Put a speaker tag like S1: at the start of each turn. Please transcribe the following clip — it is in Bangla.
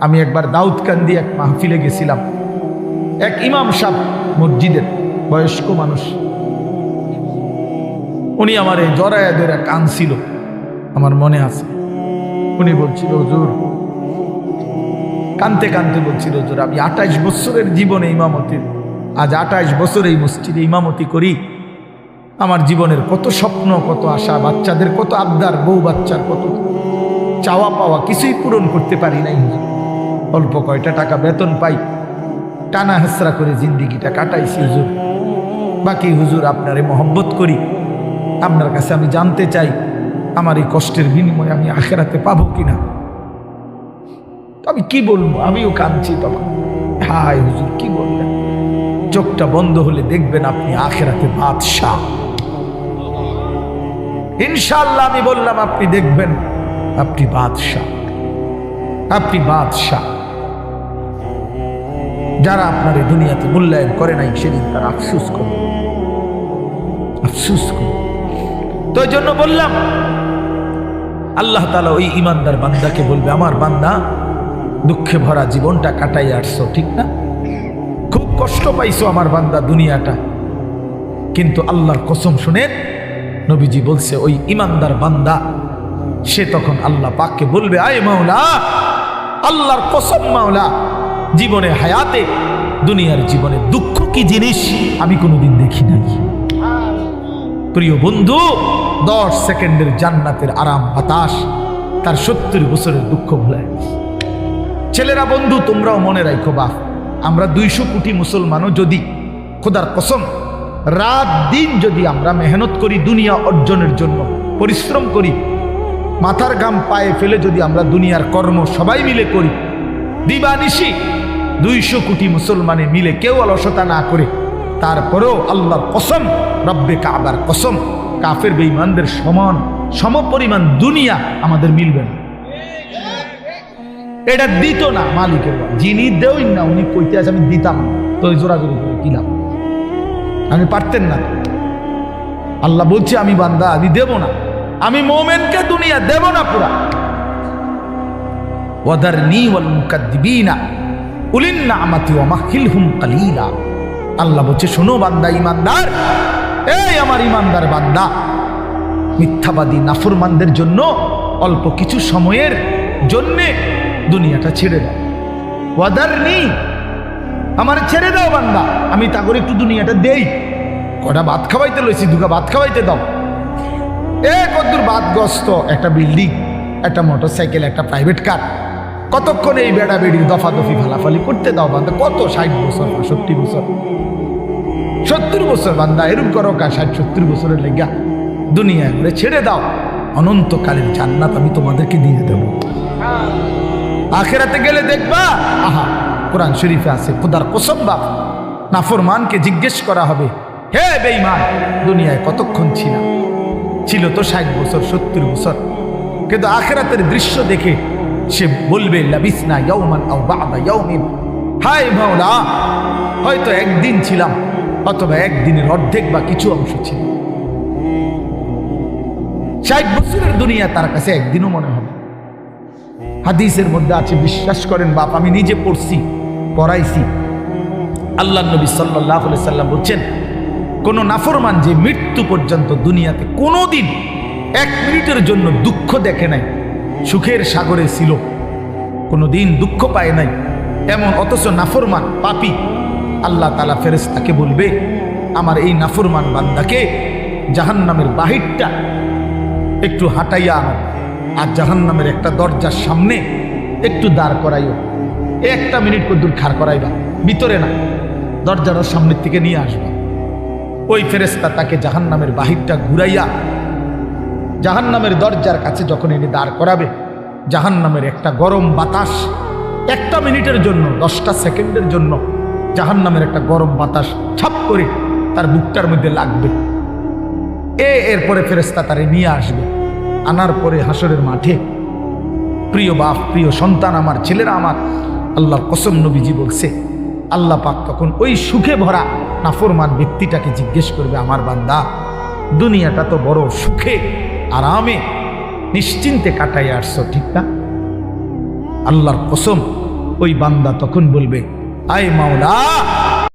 S1: আমি একবার দাউদকান্দি এক মাহফিলে গেছিলাম। এক ইমাম সাহ মসজিদের বয়স্ক মানুষ। উনি আমার এই জরায়া ধরে কানছিল আমার মনে আছে। উনি বলছিল, হুজুর। কানতে কানতে বলছিল, হুজুর, আমি আঠাইশ বছরের জীবনে ইমামতির আজ আঠাইশ বছর এই মসজিদে ইমামতি করি। আমার জীবনের কত স্বপ্ন, কত আশা, বাচ্চাদের কত আবদার, বউ বাচ্চার কত চাওয়া পাওয়া কিছুই পূরণ করতে পারি নাই অল্প কয়টা টাকা বেতন পাই। টানা হেসরা করে জিন্দিগিটা কাটাইছি হুজুর। বাকি হুজুর আপনারে মহব্বত করি। আপনার কাছে আমি জানতে চাই, আমার এই কষ্টের বিনিময়ে আমি আখেরাতে পাবো কিনা। আমি কি বলব, আমিও কাঁদছি তখন। হায় হুজুর, কি বলবেন? চোখটা বন্ধ হলে দেখবেন আপনি আখেরাতে বাদশাহ। ইনশাল্লাহ আমি বললাম, আপনি দেখবেন, আপনি বাদশাহ। আপনি বাদশাহ। যারা আপনার এই দুনিয়াতে মূল্যায়ন করে নাই, সেদিন তার আফসুস করে। আফসুস করে। তো জন্য বললাম, আল্লাহ তালা ওই ইমানদার বান্দাকে বলবে, আমার বান্দা, দুঃখে ভরা জীবনটা কাটাই আসছো ঠিক না? খুব কষ্ট পাইছো আমার বান্দা দুনিয়াটা। কিন্তু আল্লাহর কসম শুনেন নবীজি বলছে, ওই ইমানদার বান্দা, সে তখন আল্লাহ পাককে বলবে, আয় মাওলা, আল্লাহর কসম মাওলা জীবনে হায়াতে, দুনিয়ার জীবনে দুঃখ কি জিনিস আমি কোনোদিন দেখি নাই। প্রিয় বন্ধু, দশ সেকেন্ডের জান্নাতের আরাম বাতাস তার সত্তর বছরের দুঃখ ভুলে ছেলেরা বন্ধু, তোমরাও মনে রাখো বাপ, আমরা দুইশো কোটি মুসলমানও যদি খোদার কসম, রাত দিন যদি আমরা মেহনত করি, দুনিয়া অর্জনের জন্য পরিশ্রম করি, মাথার গাম পায়ে ফেলে যদি আমরা দুনিয়ার কর্ম সবাই মিলে করি দিবানিশি দুইশো কোটি মুসলমানে মিলে কেউ অলসতা না করে। তারপরেও আল্লাহর কসম, রব্বে কাবার কসম, কাফের বেঈমানদের সমান, সমপরিমাণ দুনিয়া আমাদের মিলবে না। এটা দিত না মালিকের যিনি দেওই না, উনি কইতে আছে, আমি দিতাম তো জোরাজোরি করে দিলাম আমি পারতেন না। আল্লাহ বলছে, আমি বান্দা, আমি দেব না। আমি মোমেনকে দুনিয়া দেব না পুরা। ওয়াদারনি ওয়াল মুকাদ্দিবিনা উলিন নামাতি ওয়া মাহিলহুম কালিলা। আল্লাহ বলছে, শোনো বান্দা, ইমানদার। এই আমার ইমানদার বান্দা, মিথ্যাবাদী, নাফরমানদের জন্য অল্প কিছু সময়ের জন্যে দুনিয়াটা ছেড়ে দাও। ওয়াদারনি, আমার ছেড়ে দাও বান্দা, আমি তা করে একটু দুনিয়াটা দেই। কটা ভাত খাওয়াইতে লইছি দুটা ভাত খাওয়াইতে দাও। এ কদ্দুর বাদগ্রস্ত, একটা বিল্ডিং, একটা মোটর সাইকেল একটা প্রাইভেট কার। কতক্ষণ এই বেড়া বেড়ির দফা দফি ফালাফালি করতে দাও বান্দা? কত ষাট বছর পঁয়ষট্টি বছর? সত্তর বছর বান্দা এরূপ করো কা ষাট সত্তর বছরের লেগা। দুনিয়া ঘুরে ছেড়ে দাও। অনন্তকালের জান্নাত আমি তোমাদেরকে দিয়ে দেব। আখেরাতে গেলে দেখবা, আহা, কোরআন শরীফে আছে, খোদার কসম বাপ। নাফরমানকে জিজ্ঞেস করা হবে, হে বেঈমান, দুনিয়ায় কতক্ষণ ছিল? ছিল তো ষাট বছর, সত্তর বছর। কিন্তু আখেরাতের দৃশ্য দেখে সে বলবে, লাবিসনা ইয়াউমান আও বাদা ইয়াউমিন। হাই হয়তো একদিন ছিলাম, অথবা একদিনের অর্ধেক বা কিছু অংশ ছিল ষাট বছরের দুনিয়া তার কাছে একদিনও মনে হবে হাদিসের মধ্যে আছে, বিশ্বাস করেন বাপ, আমি নিজে পড়ছি, পড়াইছি। আল্লাহ নবী সাল্লাহ সাল্লাম বলছেন, কোন নাফরমান যে মৃত্যু পর্যন্ত দুনিয়াতে কোনো দিন এক মিনিটের জন্য দুঃখ দেখে নাই সুখের সাগরে ছিল। কোনো দিন দুঃখ পায় নাই। এমন অথচ নাফরমান পাপি। আল্লাহ তালা ফেরেস্তাকে বলবে, আমার এই নাফরমান বান্দাকে জাহান্নামের বাহিরটা একটু হাঁটাইয়া আনো আর জাহান্নামের একটা দরজার সামনে একটু দাঁড় করাইও। একটা মিনিট কদ্দুর খাড় করাইবা, ভিতরে না, দরজার সামনের থেকে নিয়ে আসবা। ওই ফেরেস্তা তাকে জাহান্নামের বাহিরটা ঘুরাইয়া জাহান্নামের দরজার কাছে যখন এনে দাঁড় করাবে, জাহান্নামের একটা গরম বাতাস একটা মিনিটের জন্য, দশটা সেকেন্ডের জন্য জাহান্নামের একটা গরম বাতাস ছাপ করে তার বুকটার মধ্যে লাগবে। এ এরপরে ফেরেস্তা তারে নিয়ে আসবে। আনার পরে হাসরের মাঠে, প্রিয় বাপ, প্রিয় সন্তান আমার, ছেলেরা আমার, আল্লাহর কসম নবীজি বলছে, আল্লাহ পাক তখন ওই সুখে ভরা নাফরমান ব্যক্তিটাকে জিজ্ঞেস করবে, আমার বান্দা, দুনিয়াটা তো বড় সুখে আরামে নিশ্চিন্তে কাটাই আসছো ঠিক না? আল্লাহর কসম ওই বান্দা তখন বলবে আয় মাওলা